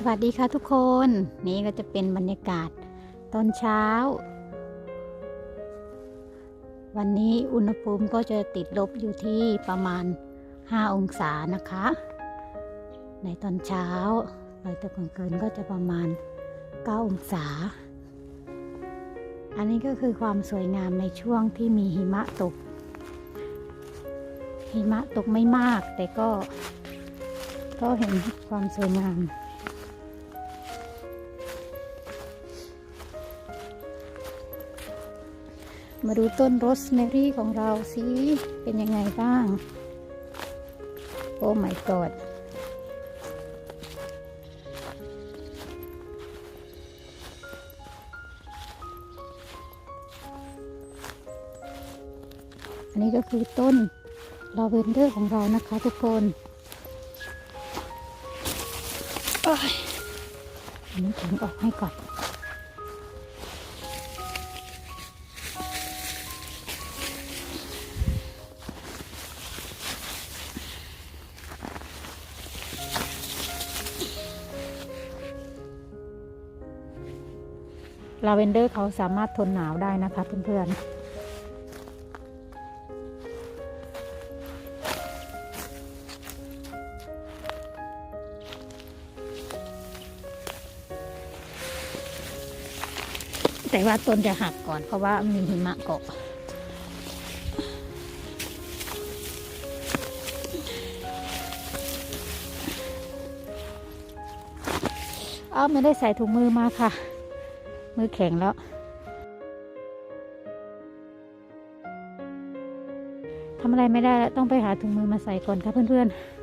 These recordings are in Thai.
สวัสดีค่ะทุกคน นี่ก็จะเป็นบรรยากาศตอนเช้า วันนี้อุณหภูมิก็จะติดลบอยู่ที่ประมาณ 5 องศานะคะ ในตอนเช้าโดยตอนกลางคืนก็จะประมาณ 9 องศา อันนี้ก็คือความสวยงามในช่วงที่มีหิมะตก หิมะตกไม่มากแต่ก็ก็เห็นความสวยงาม มาดูต้นโรสแมรี่ของเราสิเป็นยังไงบ้าง โอ้ my god อันนี้ก็คือต้นลาเวนเดอร์ของเรานะคะทุกคนโอ้ยอันนี้ถึงออกให้ก่อน ลาเวนเดอร์เขาสามารถทนหนาวได้นะคะเพื่อนๆแต่ว่าต้นจะหักก่อนเพราะว่ามีหิมะเกาะอ้าวไม่ได้ใส่ถุงมือมาค่ะ มือแข็งแล้วทำอะไรไม่ได้แล้ว ต้องไปหาถุงมือมาใส่ก่อนค่ะเพื่อนๆ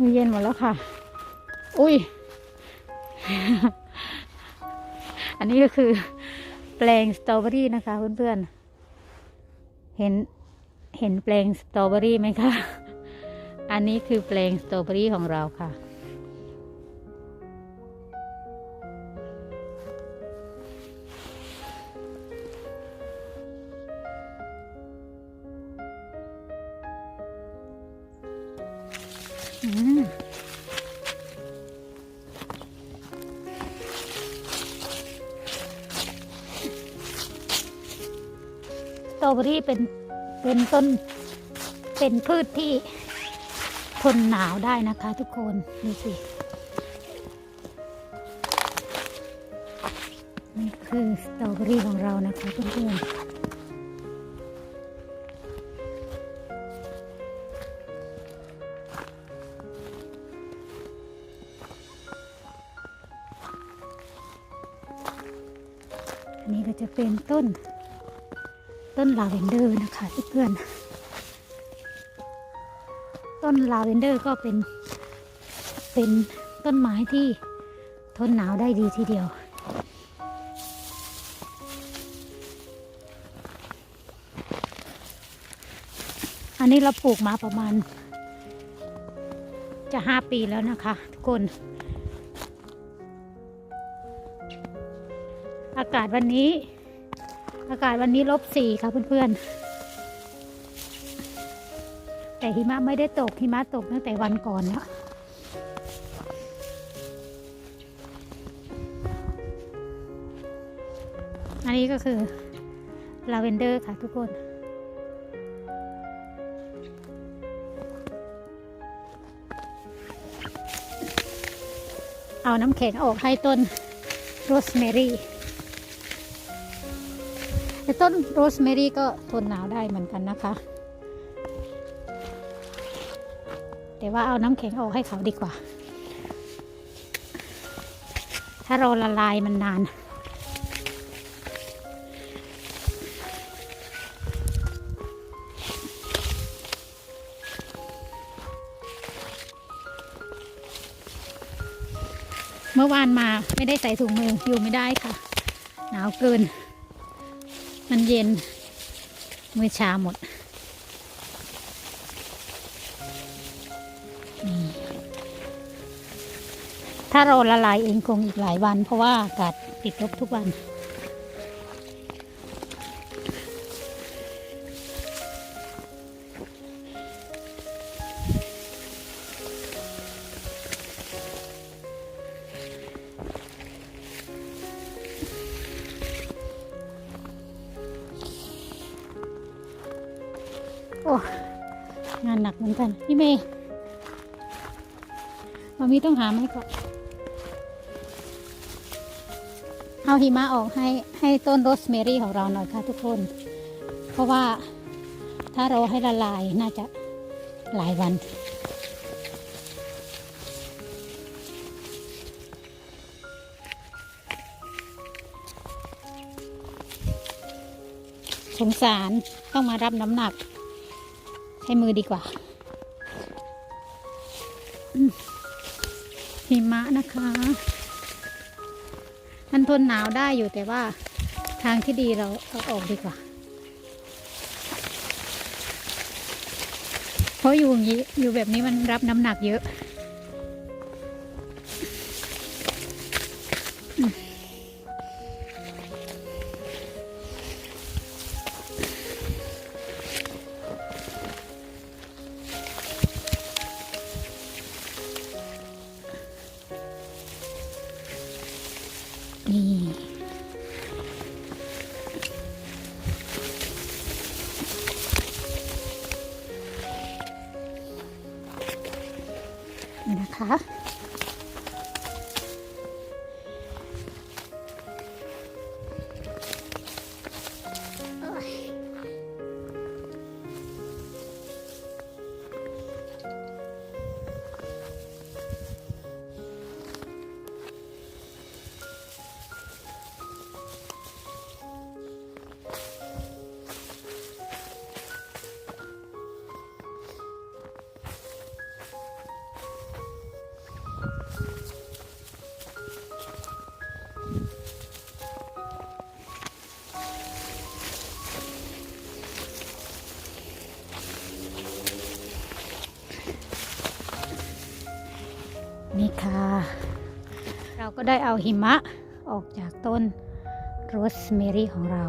มือเย็นหมดแล้วค่ะ อุ้ย อันนี้ก็คือ แปลงสตรอเบอรี่นะคะเพื่อนๆ เห็นเห็นแปลงสตรอเบอรี่ไหมคะ อันนี้คือแปลงสตรอเบอรี่ของเราค่ะ ตรอเบอรี่เป็นเป็นต้นเป็นพืชที่ทนหนาวได้นะคะทุกคนดูสินี่คือสตรอเบอรี่ของเรานะคะเพื่อนๆนนี้ก็จะเป็นต้น ต้นลาเวนเดอร์นะคะเพื่อนต้นลาเวนเดอร์ก็เป็นเป็นต้นไม้ที่ทนหนาวได้ดีทีเดียว อันนี้เราปลูกมาประมาณ จะห้าปีแล้วนะคะ ทุกคน อากาศวันนี้ อากาศวันนี้ลบสี่ค่ะเพื่อนๆ แต่หิมะไม่ได้ตกหิมะตกตั้งแต่วันก่อนแล้วอันนี้ก็คือลาเวนเดอร์ค่ะทุกคนเอาน้ำแข็งออกให้ต้นโรสแมรี่ แต่ต้นโรสแมรี่ก็ทนหนาวได้เหมือนกันนะคะ แต่ว่าเอาน้ำแข็งออกให้เขาดีกว่า ถ้ารอละลายมันนานเมื่อวานมาไม่ได้ใส่ถุงมืออยู่ไม่ได้ค่ะ หนาวเกิน มันเย็น มือชาหมด ถ้าเราละลายเองคงอีกหลายวัน เพราะว่าอากาศปิดลบทุกวัน งานหนักเหมือนกัน พี่เมย์มามีต้องหาไม้ก่อนเอาหิมะออกให้ให้ต้นโรสเมรี่ของเราหน่อยค่ะทุกคน เพราะว่าถ้าเราให้ละลายน่าจะหลายวัน สงสารต้องมารับน้ำหนัก ใช้มือดีกว่าหิมะนะคะ มันทนหนาวได้อยู่แต่ว่าทางที่ดีเราเอาออกดีกว่า เพราะอยู่อย่างนี้อยู่แบบนี้มันรับน้ำหนักเยอะ นี่ค่ะ เราก็ได้เอาหิมะออกจากต้นโรสเมรี่ของเรา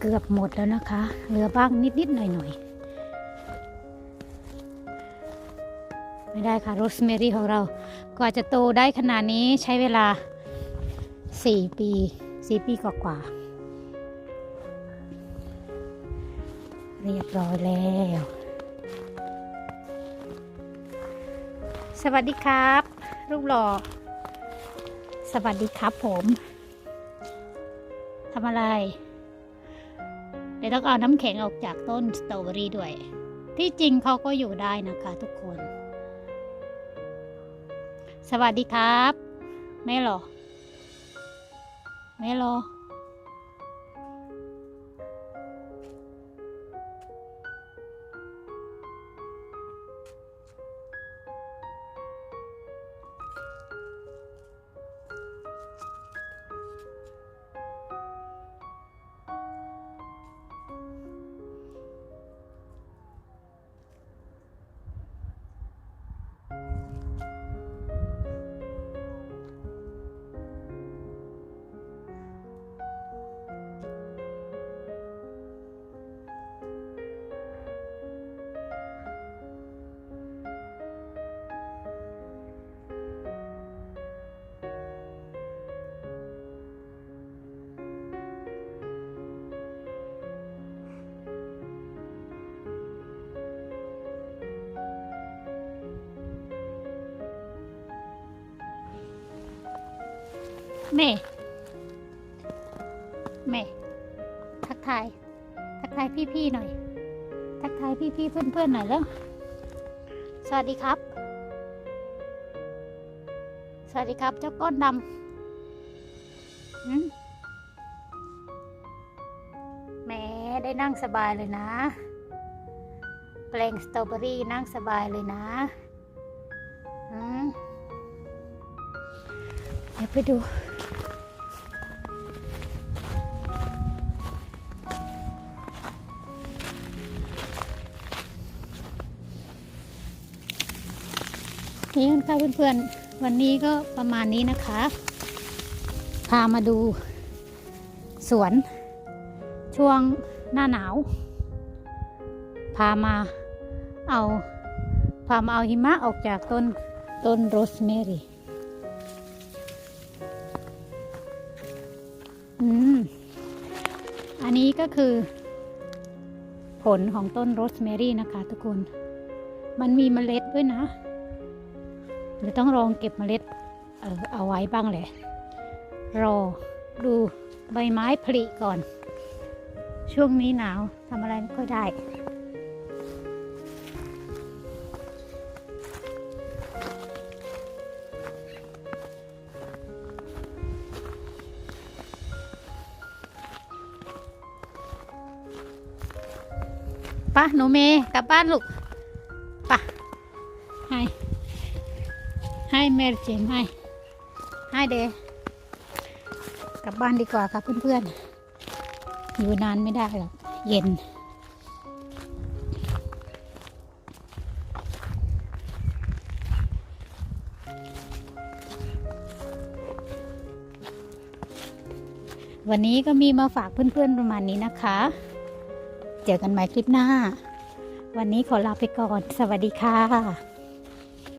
เกือบหมดแล้วนะคะ เหลือบ้างนิดๆหน่อยๆ ไม่ได้ค่ะโรสเมรี่ของเรากว่าจะโตได้ขนาดนี้ใช้เวลา 4 ปี 4 ปีกว่าๆเรียบร้อยแล้ว สวัสดีครับ รูปหล่อ สวัสดีครับผมทำอะไร เดี๋ยวต้องเอาน้ำแข็งออกจากต้นสตรอเบอรี่ด้วย ที่จริงเขาก็อยู่ได้นะคะทุกคน สวัสดีครับ ไม่หรอ ไม่หรอ แม่ แม่ ทักทาย ทักทายพี่ๆหน่อย ทักทายพี่ๆเพื่อนๆหน่อยแล้ว สวัสดีครับ สวัสดีครับ เจ้าก้อนดำหืมแหมได้นั่งสบายเลยนะ แปลงสตรอเบอรี่นั่งสบายเลยนะ ไปดูนี่กันค่ะเพื่อนๆ วันนี้ก็ประมาณนี้นะคะ พามาดูสวน ช่วงหน้าหนาว พามาเอา พามาเอาหิมะออกจากต้นต้นโรสแมรี่ อืม อันนี้ก็คือ ผลของต้นโรสแมรี่นะคะทุกคน มันมีเมล็ดด้วยนะเราต้องลองเก็บเมล็ดเออเอาไว้บ้างแหละ รอดูใบไม้ผลิก่อน ช่วงนี้หนาวทำอะไรไม่ค่อยได้ะหนูเมกลับบ้านลูกปะให้ ให้แม่เจมให้ ให้เดกลับบ้านดีกว่าครับเพื่อนๆ อยู่นานไม่ได้หรอก เย็นวันนี้ก็มีมาฝากเพื่อนๆประมาณนี้นะคะ เจอกันใหม่คลิปหน้า วันนี้ขอลาไปก่อน สวัสดีค่ะ